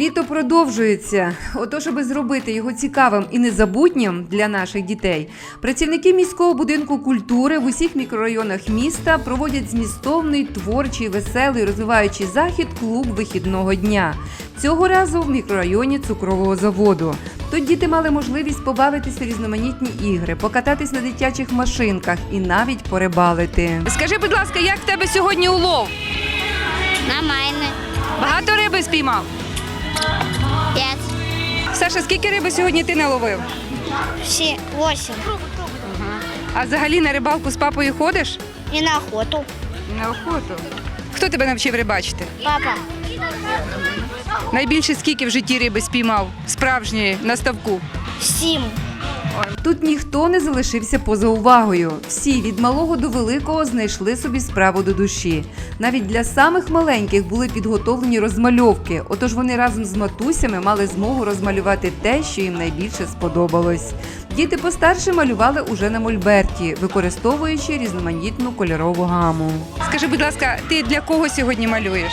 Літо продовжується. Отож, аби зробити його цікавим і незабутнім для наших дітей, працівники міського будинку культури в усіх мікрорайонах міста проводять змістовний, творчий, веселий, розвиваючий захід клуб вихідного дня. Цього разу в мікрорайоні цукрового заводу. Тут діти мали можливість побавитися в різноманітні ігри, покататись на дитячих машинках і навіть порибалити. Скажи, будь ласка, як в тебе сьогодні улов? На мене. Багато риби спіймав? Саша, скільки риби сьогодні ти наловив? Всі. восім. А взагалі на рибалку з папою ходиш? І на охоту. На охоту. Хто тебе навчив рибачити? Папа. Найбільше скільки в житті риби спіймав? Справжньої на ставку. Сім. Тут ніхто не залишився поза увагою. Всі від малого до великого знайшли собі справу до душі. Навіть для самих маленьких були підготовлені розмальовки. Отож вони разом з матусями мали змогу розмалювати те, що їм найбільше сподобалось. Діти постарше малювали уже на мольберті, використовуючи різноманітну кольорову гаму. Скажи, будь ласка, ти для кого сьогодні малюєш?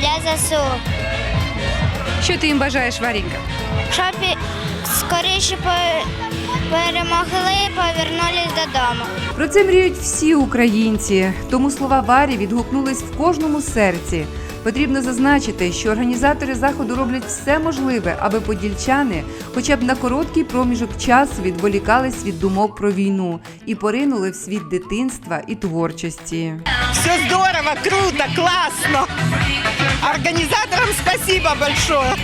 Для ЗСУ. Що ти їм бажаєш, Варінька? Щоб скоріше пе- перемогли повернулись додому. Про це мріють всі українці. Тому слова Варі відгукнулись в кожному серці. Потрібно зазначити, що організатори заходу роблять все можливе, аби подільчани, хоча б на короткий проміжок часу відволікались від думок про війну і поринули в світ дитинства і творчості. Все здорово, круто, классно. Организаторам спасибо большое.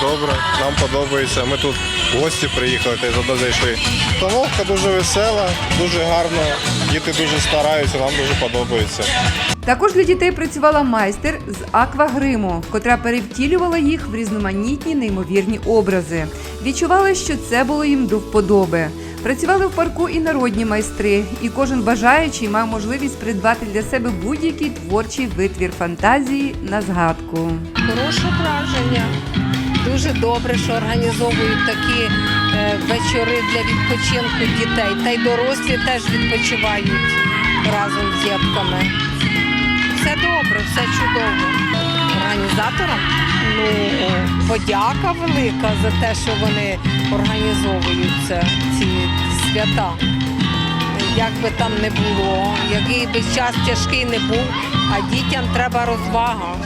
Добре, нам подобається. Ми тут в гості приїхали та й туди зайшли. Установка дуже весела, дуже гарно. Діти дуже стараються, нам дуже подобається. Також для дітей працювала майстер з аквагриму, котра перевтілювала їх в різноманітні неймовірні образи. Відчували, що це було їм до вподоби. Працювали в парку і народні майстри, і кожен бажаючий мав можливість придбати для себе будь-який творчий витвір фантазії на згадку. Хороше враження. Дуже добре, що організовують такі е, вечори для відпочинку дітей. Та й дорослі теж відпочивають разом з дітками. Все добре, все чудово. Організаторам ну, подяка велика за те, що вони організовують це, ці свята. Як би там не було, який би час тяжкий не був, а дітям треба розвага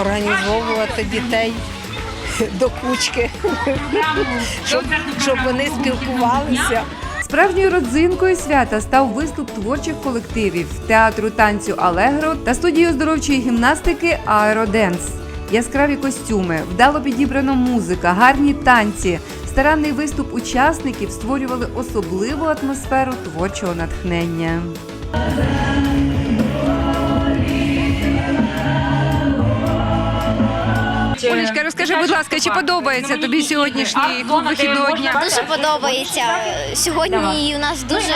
організовувати дітей до кучки, щоб, щоб вони спілкувалися. Справжньою родзинкою свята став виступ творчих колективів театру танцю Алегро та студії оздоровчої гімнастики Аероденс. Яскраві костюми, вдало підібрана музика, гарні танці, старанний виступ учасників створювали особливу атмосферу творчого натхнення. Олечка, розкажи, будь ласка, чи подобається тобі сьогоднішній вихідного дня? Дуже подобається. Сьогодні у нас дуже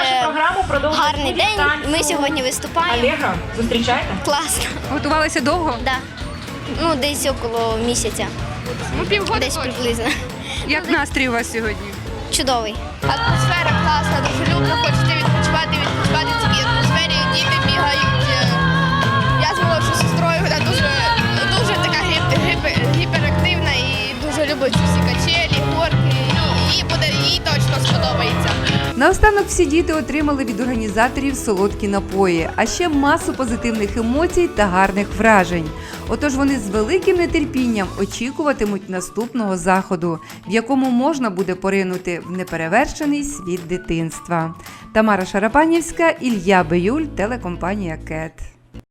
гарний день. Ми сьогодні виступаємо. Олега, зустрічаєте? Класно. Готувалися довго? Да. Ну, десь около місяця. Ну, півгода. Десь приблизно. Як настрій у вас сьогодні? Чудовий. Атмосфера класна, дуже дружелюбно, хочете відпочивати, відпочивати Наостанок всі діти отримали від організаторів солодкі напої, а ще масу позитивних емоцій та гарних вражень. Отож вони з великим нетерпінням очікуватимуть наступного заходу, в якому можна буде поринути в неперевершений світ дитинства. Тамара Шарапанівська, Ілья Биюль, телекомпанія Кет.